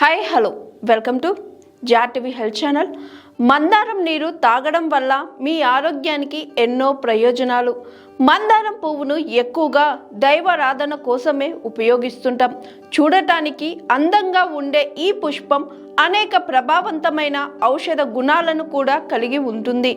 Hi, hello, welcome to JAT TV Health Channel. మందారం నీరు తాగడం వల్ల మీ ఆరోగ్యానికి ఎన్నో ప్రయోజనాలు మందారం పువ్వును ఎక్కువగా దైవారాధన కోసమే ఉపయోగిస్తుంటాం చూడటానికి అందంగా ఉండే ఈ పుష్పం అనేక ప్రభావవంతమైన ఔషధ గుణాలను కూడా కలిగి ఉంటుంది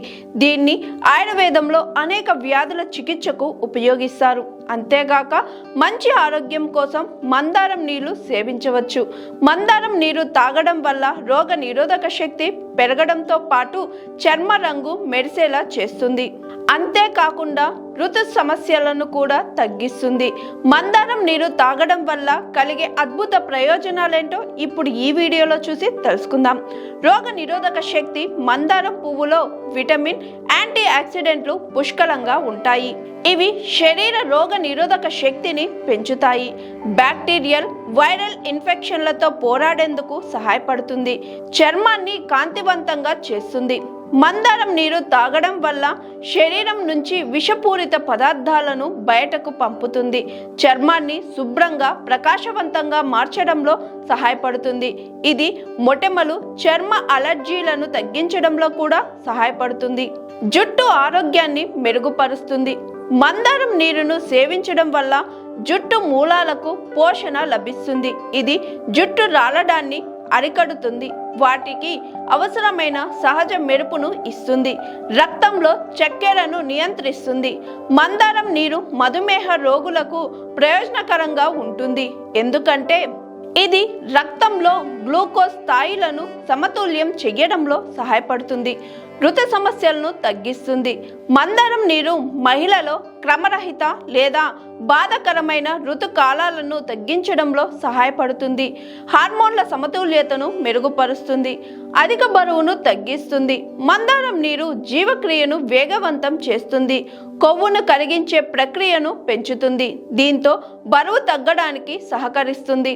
దీన్ని ఆయుర్వేదంలో అనేక వ్యాధుల చికిత్సకు ఉపయోగిస్తారు అంతేగాక మంచి ఆరోగ్యం కోసం మందారం నీళ్లు సేవించవచ్చు మందారం నీరు తాగడం వల్ల రోగ నిరోధక శక్తి పెరగడంతో పాటు చర్మ రంగు మెరిసేలా చేస్తుంది అంతేకాకుండా ఋతు సమస్యలను కూడా తగ్గిస్తుంది మందారం నీరు తాగడం వల్ల కలిగే అద్భుత ప్రయోజనాలేంటో ఇప్పుడు ఈ వీడియోలో చూసి తెలుసుకుందాం రోగ నిరోధక శక్తి మందారం పువ్వులో విటమిన్ యాంటీ ఆక్సిడెంట్లు పుష్కలంగా ఉంటాయి ఇవి శరీర రోగ నిరోధక శక్తిని పెంచుతాయి బ్యాక్టీరియల్ వైరల్ ఇన్ఫెక్షన్లతో పోరాడేందుకు సహాయపడుతుంది చర్మాన్ని కాంతివంతంగా చేస్తుంది మందారం నీరు తాగడం వల్ల శరీరం నుంచి విషపూరి విషపూరిత పదార్థాలను బయటకు పంపుతుంది చర్మాన్ని శుభ్రంగా ప్రకాశవంతంగా మార్చడంలో సహాయపడుతుంది ఇది మొటెమలు చర్మ అలర్జీలను తగ్గించడంలో కూడా సహాయపడుతుంది జుట్టు ఆరోగ్యాన్ని మెరుగుపరుస్తుంది మందారం నీరును సేవించడం వల్ల జుట్టు మూలాలకు పోషణ లభిస్తుంది ఇది జుట్టు రాలడాన్ని అరికడుతుంది వాటికి అవసరమైన సహజ మెరుపును ఇస్తుంది రక్తంలో చక్కెరను నియంత్రిస్తుంది మందారం నీరు మధుమేహ రోగులకు ప్రయోజనకరంగా ఉంటుంది ఎందుకంటే ఇది రక్తంలో గ్లూకోజ్ స్థాయిలను సమతుల్యం చేయడంలో సహాయపడుతుంది ఋతు సమస్యలను తగ్గిస్తుంది మందారం నీరు మహిళలో క్రమరహిత లేదా బాధకరమైన ఋతుకాలాలను తగ్గించడంలో సహాయపడుతుంది హార్మోన్ల సమతుల్యతను మెరుగుపరుస్తుంది అధిక బరువును తగ్గిస్తుంది మందారం నీరు జీవక్రియను వేగవంతం చేస్తుంది కొవ్వును కరిగించే ప్రక్రియను పెంచుతుంది దీంతో బరువు తగ్గడానికి సహకరిస్తుంది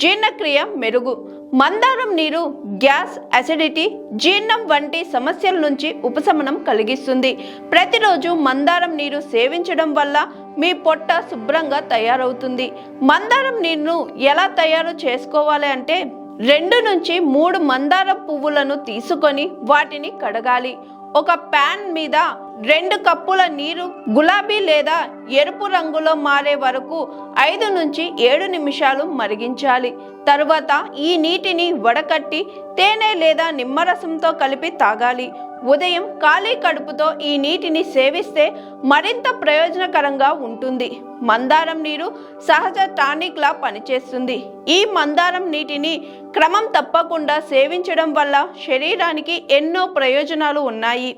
జీర్ణక్రియ మెరుగు మందారం నీరు గ్యాస్ అసిడిటీ జీర్ణం వంటి సమస్యల నుంచి ఉపశమనం కలిగిస్తుంది ప్రతిరోజు మందారం నీరు సేవించడం వల్ల మీ పొట్ట శుభ్రంగా తయారవుతుంది మందారం నీరును ఎలా తయారు చేసుకోవాలి అంటే రెండు నుంచి మూడు మందారం పువ్వులను తీసుకొని వాటిని కడగాలి ఒక ప్యాన్ మీద రెండు కప్పుల నీరు గులాబీ లేదా ఎరుపు రంగులో మారే వరకు ఐదు నుంచి ఏడు నిమిషాలు మరిగించాలి తరువాత ఈ నీటిని వడకట్టి తేనె లేదా నిమ్మరసంతో కలిపి తాగాలి ఉదయం ఖాళీ కడుపుతో ఈ నీటిని సేవిస్తే మరింత ప్రయోజనకరంగా ఉంటుంది మందారం నీరు సహజ టానిక్లా పనిచేస్తుంది ఈ మందారం నీటిని క్రమం తప్పకుండా సేవించడం వల్ల శరీరానికి ఎన్నో ప్రయోజనాలు ఉన్నాయి